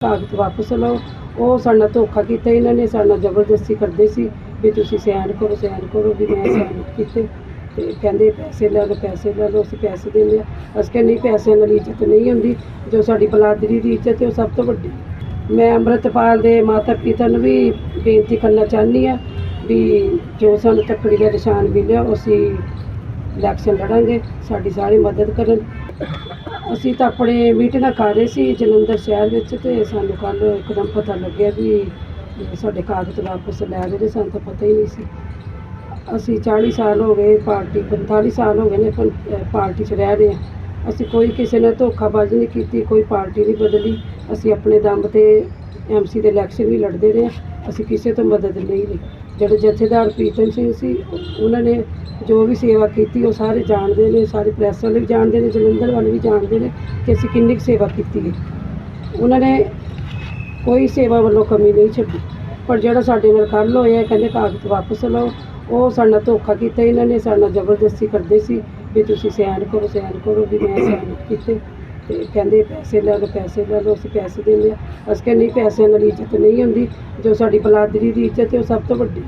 ਕਾਗਜ਼ ਵਾਪਸ ਲਓ। ਉਹ ਸਾਡੇ ਨਾਲ ਧੋਖਾ ਕੀਤਾ, ਇਹਨਾਂ ਨੇ ਸਾਡੇ ਨਾਲ ਜ਼ਬਰਦਸਤੀ ਕਰਦੇ ਸੀ ਵੀ ਤੁਸੀਂ ਸਿਆਣ ਕਰੋ ਸਿਆਣ ਕਰੋ ਵੀ ਮੈਂ ਸਿਆਣ ਕੀਤੇ। ਤੇ ਕਹਿੰਦੇ ਪੈਸੇ ਲੈ ਲਓ, ਪੈਸੇ ਲੈ ਲਓ, ਅਸੀਂ ਪੈਸੇ ਦਿੰਦੇ ਹਾਂ। ਅਸੀਂ ਕਹਿੰਦੇ ਨਹੀਂ, ਪੈਸਿਆਂ ਨਾਲ ਇੱਜ਼ਤ ਨਹੀਂ ਹੁੰਦੀ। ਜੋ ਸਾਡੀ ਬਲਾਦਰੀ ਦੀ ਇੱਜ਼ਤ ਹੈ, ਉਹ ਸਭ ਤੋਂ ਵੱਡੀ। ਮੈਂ ਅੰਮ੍ਰਿਤਪਾਲ ਦੇ ਮਾਤਾ ਪਿਤਾ ਨੂੰ ਵੀ ਬੇਨਤੀ ਕਰਨਾ ਚਾਹੁੰਦੀ ਹਾਂ ਵੀ ਜੋ ਸਾਨੂੰ ਤੱਕੜੀ ਦਾ ਨਿਸ਼ਾਨ ਮਿਲਿਆ ਅਸੀਂ ਇਲੈਕਸ਼ਨ ਲੜਾਂਗੇ। ਸਾਡੀ ਸਾਰੀ ਮਦਦ ਕਰਨ। ਅਸੀਂ ਤਾਂ ਆਪਣੇ ਮੀਟਿੰਗਾਂ ਕਰ ਰਹੇ ਸੀ ਜਲੰਧਰ ਸ਼ਹਿਰ ਵਿੱਚ ਤੇ ਸਾਨੂੰ ਕੱਲ ਇੱਕਦਮ ਪਤਾ ਲੱਗਿਆ ਵੀ ਸਾਡੇ ਕਾਗਜ਼ ਵਾਪਸ ਲੈ ਰਹੇ ਨੇ, ਸਾਨੂੰ ਤਾਂ ਪਤਾ ਹੀ ਨਹੀਂ ਸੀ। ਅਸੀਂ 40 ਸਾਲ ਹੋ ਗਏ, ਪਾਰਟੀ 45 ਸਾਲ ਹੋ ਗਏ ਨੇ ਪੰ- ਪਾਰਟੀ 'ਚ ਰਹਿ ਰਹੇ ਹਾਂ। ਅਸੀਂ ਕੋਈ ਕਿਸੇ ਨਾਲ ਧੋਖਾਬਾਜ਼ੀ ਨਹੀਂ ਕੀਤੀ, ਕੋਈ ਪਾਰਟੀ ਨਹੀਂ ਬਦਲੀ। ਅਸੀਂ ਆਪਣੇ ਦਮ ਤੇ ਐਮਸੀ ਦੇ ਇਲੈਕਸ਼ਨ ਵੀ ਲੜਦੇ ਰਹੇ ਹਾਂ। ਅਸੀਂ ਕਿਸੇ ਤੋਂ ਮਦਦ ਨਹੀਂ। ਲਈ ਜਿਹੜੇ ਜਥੇਦਾਰ ਪ੍ਰੀਤਮ ਸਿੰਘ ਸੀ, ਉਹਨਾਂ ਨੇ ਜੋ ਵੀ ਸੇਵਾ ਕੀਤੀ, ਉਹ ਸਾਰੇ ਜਾਣਦੇ ਨੇ, ਸਾਰੇ ਪ੍ਰੈਸ ਵਾਲੇ ਵੀ ਜਾਣਦੇ ਨੇ, ਜਲੰਧਰ ਵਾਲੇ ਵੀ ਜਾਣਦੇ ਨੇ ਕਿ ਅਸੀਂ ਕਿੰਨੀ ਕੁ ਸੇਵਾ ਕੀਤੀ ਹੈ। ਉਹਨਾਂ ਨੇ ਕੋਈ ਸੇਵਾ ਵੱਲੋਂ ਕਮੀ ਨਹੀਂ ਛੱਡੀ। ਪਰ ਜਿਹੜਾ ਸਾਡੇ ਨਾਲ ਕੱਲ੍ਹ ਹੋਇਆ, ਕਹਿੰਦੇ ਕਾਗਜ਼ ਵਾਪਸ ਲਓ। ਉਹ ਸਾਡਾ ਧੋਖਾ ਕੀਤਾ ਇਹਨਾਂ ਨੇ, ਸਾਡੇ ਨਾਲ ਜ਼ਬਰਦਸਤੀ ਕਰਦੇ ਸੀ ਵੀ ਤੁਸੀਂ ਸਿਆਣ ਕਰੋ ਸਿਆਣ ਕਰੋ, ਵੀ ਮੈਂ ਸਿਆਣ ਕੀਤੇ। ਤੇ ਕਹਿੰਦੇ ਪੈਸੇ ਲੈ ਲਓ ਪੈਸੇ ਲੈ ਲਓ ਅਸੀਂ ਪੈਸੇ ਦਿੰਦੇ ਹਾਂ। ਅਸੀਂ ਕਹਿੰਦੇ ਨਹੀਂ ਪੈਸਿਆਂ ਨਾਲ ਇੱਜ਼ਤ ਨਹੀਂ ਹੁੰਦੀ। ਜੋ ਸਾਡੀ ਬਲਾਦਰੀ ਦੀ ਇੱਜ਼ਤ ਹੈ ਉਹ ਸਭ ਤੋਂ ਵੱਡੀ।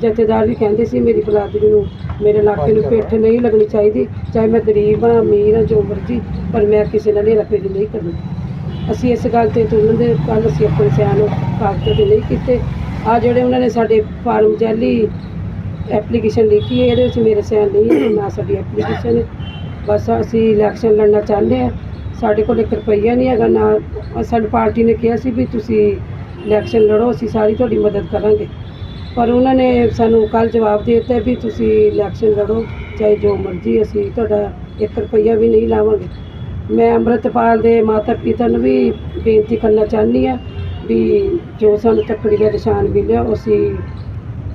ਜਥੇਦਾਰ ਵੀ ਕਹਿੰਦੇ ਸੀ ਮੇਰੀ ਬਲਾਦਰੀ ਨੂੰ ਮੇਰੇ ਇਲਾਕੇ ਨੂੰ ਪਿੱਠ ਨਹੀਂ ਲੱਗਣੀ ਚਾਹੀਦੀ। ਚਾਹੇ ਮੈਂ ਗਰੀਬ ਹਾਂ ਅਮੀਰ ਹਾਂ ਜੋ ਮਰਜ਼ੀ ਪਰ ਮੈਂ ਕਿਸੇ ਨਾਲ ਹੇਰਾ ਫੇਰੀ ਨਹੀਂ ਕਰਨੀ। ਅਸੀਂ ਇਸ ਗੱਲ ਤੇ ਤੁਲਨ ਦੇ ਕੱਲ ਅਸੀਂ ਆਪਣੇ ਸਿਆਣ ਕਾਗਜ਼ਾਂ ਤੇ ਨਹੀਂ ਕੀਤੇ। ਆ ਜਿਹੜੇ ਉਹਨਾਂ ਨੇ ਸਾਡੇ ਫਾਰਮ ਜੈਲੀ ਐਪਲੀਕੇਸ਼ਨ ਲਿਖੀ ਹੈ ਇਹਦੇ ਵਿੱਚ ਮੇਰੇ ਸਿਆਣ ਨਹੀਂ ਹੈ ਨਾ ਸਾਡੀ ਐਪਲੀਕੇਸ਼ਨ ਬਸ ਅਸੀਂ ਇਲੈਕਸ਼ਨ ਲੜਨਾ ਚਾਹੁੰਦੇ ਹਾਂ। ਸਾਡੇ ਕੋਲ ਇੱਕ ਰੁਪਈਆ ਨਹੀਂ ਹੈਗਾ, ਨਾ ਸਾਡੀ ਪਾਰਟੀ ਨੇ ਕਿਹਾ ਸੀ ਵੀ ਤੁਸੀਂ ਇਲੈਕਸ਼ਨ ਲੜੋ, ਅਸੀਂ ਸਾਰੀ ਤੁਹਾਡੀ ਮਦਦ ਕਰਾਂਗੇ। ਪਰ ਉਹਨਾਂ ਨੇ ਸਾਨੂੰ ਕੱਲ ਜਵਾਬ ਦੇ ਦਿੱਤਾ ਵੀ ਤੁਸੀਂ ਇਲੈਕਸ਼ਨ ਲੜੋ, ਚਾਹੇ ਜੋ ਮਰਜ਼ੀ ਅਸੀਂ ਤੁਹਾਡਾ ਇੱਕ ਰੁਪਈਆ ਵੀ ਨਹੀਂ ਲਾਵਾਂਗੇ। ਮੈਂ ਅੰਮ੍ਰਿਤਪਾਲ ਦੇ ਮਾਤਾ ਪਿਤਾ ਨੂੰ ਵੀ ਬੇਨਤੀ ਕਰਨਾ ਚਾਹੁੰਦੀ ਹਾਂ ਵੀ ਜੋ ਸਾਨੂੰ ਤੱਕੜੀ ਦਾ ਨਿਸ਼ਾਨ ਮਿਲਿਆ ਅਸੀਂ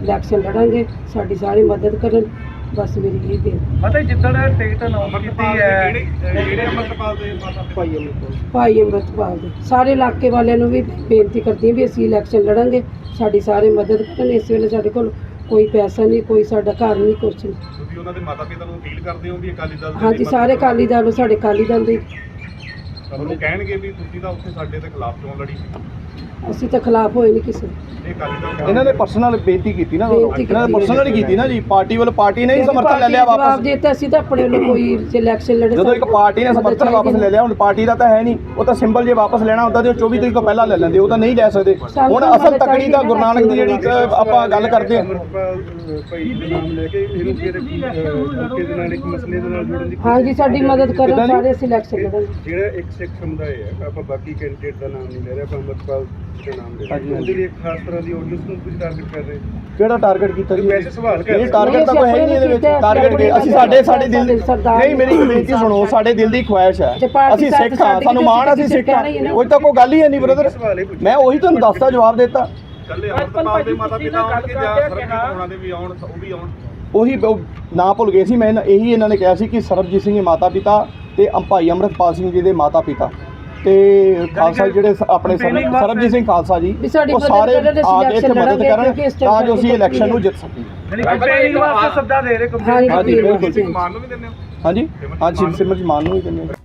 ਇਲੈਕਸ਼ਨ ਲੜਾਂਗੇ, ਸਾਡੀ ਸਾਰੀ ਮਦਦ ਕਰਨ। ਬਸ ਮੇਰੀ ਇਹ ਬੇਨਤੀ ਮਤਲਬ ਜਿੱਦਣ ਟਿਕਟ ਅਨਾਉਂਸ ਕੀਤੀ ਹੈ ਜਿਹੜੇ ਅਮਰਪਾਲ ਦੇ ਮਾਤਾ ਭਾਈ ਅਮਰਪਾਲ ਭਾਈ ਅੰਮ੍ਰਿਤਪਾਲ ਦੇ। ਸਾਰੇ ਇਲਾਕੇ ਵਾਲਿਆਂ ਨੂੰ ਵੀ ਬੇਨਤੀ ਕਰਦੀ ਹਾਂ ਵੀ ਅਸੀਂ ਇਲੈਕਸ਼ਨ ਲੜਾਂਗੇ। ਸਾਡੀ ਸਾਰੇ ਮਦਦ ਕਰਨ। ਇਸ ਵੇਲੇ ਸਾਡੇ ਕੋਲ ਕੋਈ ਪੈਸਾ ਨਹੀਂ ਕੋਈ ਸਾਡਾ ਘਰ ਨਹੀਂ ਕੁਛ ਨਹੀਂ। ਤੁਸੀਂ ਉਹਨਾਂ ਦੇ ਮਾਤਾ ਪਿਤਾ ਨੂੰ ਅਪੀਲ ਕਰਦੇ ਹੋ ਵੀ ਅਕਾਲੀ ਦਲ ਦੇ ਹਾਂਜੀ ਸਾਰੇ ਅਕਾਲੀ ਦਲ ਨੂੰ ਸਾਡੇ ਅਕਾਲੀ ਦਲ ਦੇ। ਤੁਹਾਨੂੰ ਕਹਿਣਗੇ ਵੀ ਤੁਸੀਂ ਤਾਂ ਉੱਥੇ ਸਾਡੇ ਦੇ ਖਿਲਾਫ ਕਿਉਂ ਲੜੀ? ਅਸੀਂ ਤਾਂ ਖਿਲਾਫ ਹੋਏ ਨਹੀਂ ਕਿਸੇ ਇਹਨਾਂ ਨੇ ਪਰਸਨਲ ਬੇਨਤੀ ਕੀਤੀ ਨਾ ਬੇਨਤੀ ਇਹਨਾਂ ਨੇ ਕੀਤੀ। ਪਰਸਨਲ ਹੀ ਕੀਤੀ ਨਾ ਜੀ। ਪਾਰਟੀ ਵੱਲੋਂ ਪਾਰਟੀ ਨੇ ਹੀ ਸਮਰਥਨ ਲੈ ਲਿਆ ਵਾਪਸ। ਦੇ ਦਿੱਤਾ ਅਸੀਂ ਤਾਂ ਆਪਣੇ ਵੱਲੋਂ ਕੋਈ ਇਲੈਕਸ਼ਨ ਲੜੇ ਜਦੋਂ ਇੱਕ ਪਾਰਟੀ ਨੇ ਸਮਰਥਨ ਵਾਪਸ ਲੈ ਲਿਆ ਹੁਣ ਪਾਰਟੀ ਦਾ ਤਾਂ ਹੈ ਨਹੀਂ। ਉਹ ਤਾਂ ਸਿੰਬਲ ਜੇ ਵਾਪਸ ਲੈਣਾ ਹੁੰਦਾ ਤੇ ਉਹ 24 ਤਰੀਕ ਤੋਂ ਪਹਿਲਾਂ ਲੈ ਲੈਂਦੇ ਉਹ ਤਾਂ ਨਹੀਂ ਲੈ ਸਕਦੇ। ਹੁਣ ਅਸਲ ਤਕੜੀ ਤਾਂ ਗੁਰੂ ਨਾਨਕ ਦੀ ਜਿਹੜੀ ਇੱਕ ਆਪਾਂ ਗੱਲ ਕਰਦੇ ਹਾਂ। ਅਮਰਪਾਲ ਭਾਈ ਦਾ ਨਾਮ ਲੈ ਕੇ ਇਹਨੂੰ ਫਿਰ ਹਲਕੇ ਦੇ ਨਾਲ ਇੱਕ ਮਸਲੇ ਦੇ ਨਾਲ ਜੋੜਨ ਦੀ ਹਾਂਜੀ ਸਾਡੀ ਮਦਦ ਕਰਨ? ਸਾਰੇ ਅਸੀਂ ਇਲੈਕਸ਼ਨ ਲੜਾਂਗੇ। ਜਿਹੜਾ ਇੱਕ ਸਿੱਖ ਸਮੁਦਾਇ ਹੈ ਆਪਾਂ ਬਾਕੀ ਕੈਂਡੀਡੇਟ ਦਾ ਨਾਮ ਨਹੀਂ ਲੈ ਰਹੇ ਆਪਾਂ ਅਮਰਪਾਲ ਦੇ ਨਾਮ ਲੈ ਰਹੇ ਉਹਦੇ ਲਈ ਇੱਕ ਖਾਸ ਤਰ੍ਹਾਂ ਦੀ ਆਡੀਅנס ਨੂੰ ਤੁਸੀਂ ਟਾਰਗੇਟ ਕਰ ਰਹੇ ਹੋ? ਕਿਹੜਾ ਟਾਰਗੇਟ ਕੀਤਾ ਜੀ ਵੈਸੇ ਸਵਾਲ ਕਰ ਇਹ ਟਾਰਗੇਟ ਤਾਂ ਕੋਈ ਹੈ ਹੀ ਨਹੀਂ ਇਹਦੇ ਵਿੱਚ। ਟਾਰਗੇਟ ਕੀ ਅਸੀਂ ਸਾਡੇ ਸਾਡੇ ਦਿਲ ਦੀ ਨਹੀਂ ਮੇਰੀ ਬੇਨਤੀ ਸੁਣੋ ਸਾਡੇ ਦਿਲ ਦੀ ਖੁਆਇਸ਼ ਹੈ। ਅਸੀਂ ਸਿੱਖ ਹਾਂ ਸਾਨੂੰ ਮਾਣ ਅਸੀਂ ਸਿੱਖ ਹਾਂ। ਕੋਈ ਤਾਂ ਕੋਈ ਗੱਲ ਹੀ ਹੈ ਨਹੀਂ ਬ੍ਰਦਰ ਮੈਂ ਉਹੀ ਤੁਹਾਨੂੰ ਦੱਸਦਾ ਜਵਾਬ ਦਿੱਤਾ। ਕੱਲੇ ਅਮਰਪਾਲ ਦੇ ਮਾਤਾ ਪਿਤਾ ਆਉਣ ਕਿ ਜਾਂ ਸਰਬਜੀਤ ਹੋਣਾ ਦੇ ਵੀ ਆਉਣ ਉਹ ਵੀ ਆਉਣ? ਉਹੀ ਉਹ ਨਾਂ ਭੁੱਲ ਗਏ ਸੀ ਮੈਂ ਇਹਨਾਂ- ਇਹੀ ਇਹਨਾਂ ਨੇ ਕਿਹਾ ਸੀ ਕਿ ਸਰਬਜੀਤ ਸਿੰਘ ਦੇ ਮਾਤਾ ਪਿਤਾ ਤੇ ਅੰ- ਭਾਈ ਅੰਮ੍ਰਿਤਪਾਲ ਸਿੰਘ ਜੀ ਦੇ ਮਾਤਾ ਪਿਤਾ ਤੇ ਖਾਲਸਾ ਜਿਹੜੇ ਸ- ਆਪਣੇ ਸਰਬ- ਸਰਬਜੀਤ ਸਿੰਘ ਖਾਲਸਾ ਜੀ ਵੀ ਸਾਡੀ ਉਹ ਮਦਦ ਸਾਰੇ ਕਰਨ, ਅਸੀਂ ਆ ਕੇ ਇੱਥੇ election ਮਦਦ ਲੜਾਂਗੇ, ਕਰਨ ਕਿਉਂਕਿ ਇਸ time ਤਾਂ ਜੋ ਅਸੀਂ ਇਲੈਕਸ਼ਨ ਨੂੰ। ਜਿੱਤ ਸਕੀਏ। ਯਾਨੀ ਕੰਪੇਨਿੰਗ ਵਾਸਤੇ ਸੱਦਾ ਦੇ ਰਹੇ ਕੰਪੇਨਿੰਗ ਹਾਂਜੀ ਹਾਂਜੀ ਬਿਲਕੁਲ ਤੁਸੀਂ ਮਾਨ ਨੂੰ ਵੀ ਦਿੰਦੇ ਹੋ? ਹਾਂਜੀ। ਹਾਂਜੀ ਸਿਮਰਜੀਤ ਮਾਨ ਨੂੰ ਹੀ ਦਿੰਦੇ ਹਾਂ।